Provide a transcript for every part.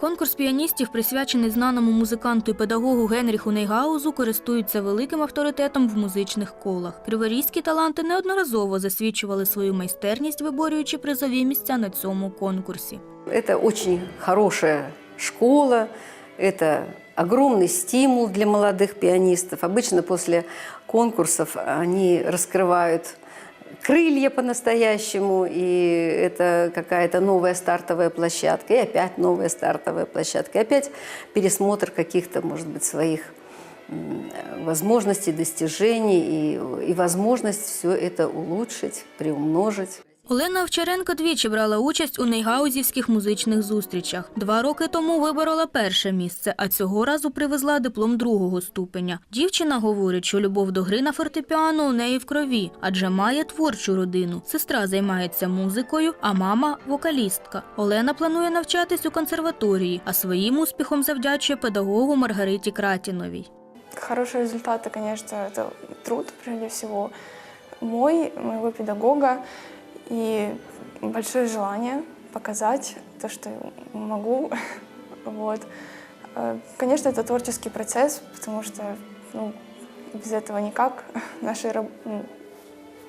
Конкурс піаністів, присвячений знаному музиканту і педагогу Генріху Нейгаузу, користується великим авторитетом в музичних колах. Криворізькі таланти неодноразово засвідчували свою майстерність, виборюючи призові місця на цьому конкурсі. Это очень хорошая школа, это огромный стимул для молодых пианистов. Обычно после конкурсов они раскрывают крылья по-настоящему, и это какая-то новая стартовая площадка, и опять новая стартовая площадка, и опять пересмотр каких-то, может быть, своих м, возможностей, достижений и, и возможность все это улучшить, приумножить. Олена Овчаренко двічі брала участь у нейгаузівських музичних зустрічах. Два роки тому виборола перше місце, а цього разу привезла диплом другого ступеня. Дівчина говорить, що любов до гри на фортепіано у неї в крові, адже має творчу родину. Сестра займається музикою, а мама вокалістка. Олена планує навчатись у консерваторії, а своїм успіхом завдячує педагогу Маргариті Кратіновій. Хорошие результаты, конечно, это труд, прежде всего, мой, моего педагога, и большое желание показать то, что могу. Вот. Э, Конечно, это творческий процесс, потому что ну, без этого никак в нашей, раб- ну,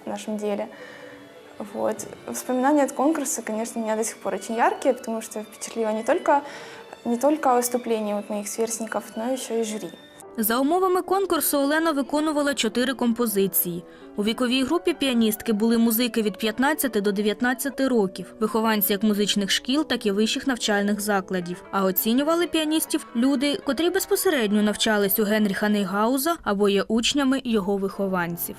в нашем деле. Вот. Воспоминания от конкурса, конечно, у меня до сих пор очень яркие, потому что впечатлило не только, не только выступление вот моих сверстников, но еще и жюри. За умовами конкурсу Олена виконувала чотири композиції. У віковій групі піаністки були музики від 15 до 19 років, вихованці як музичних шкіл, так і вищих навчальних закладів. А оцінювали піаністів люди, котрі безпосередньо навчались у Генріха Нейгауза або є учнями його вихованців.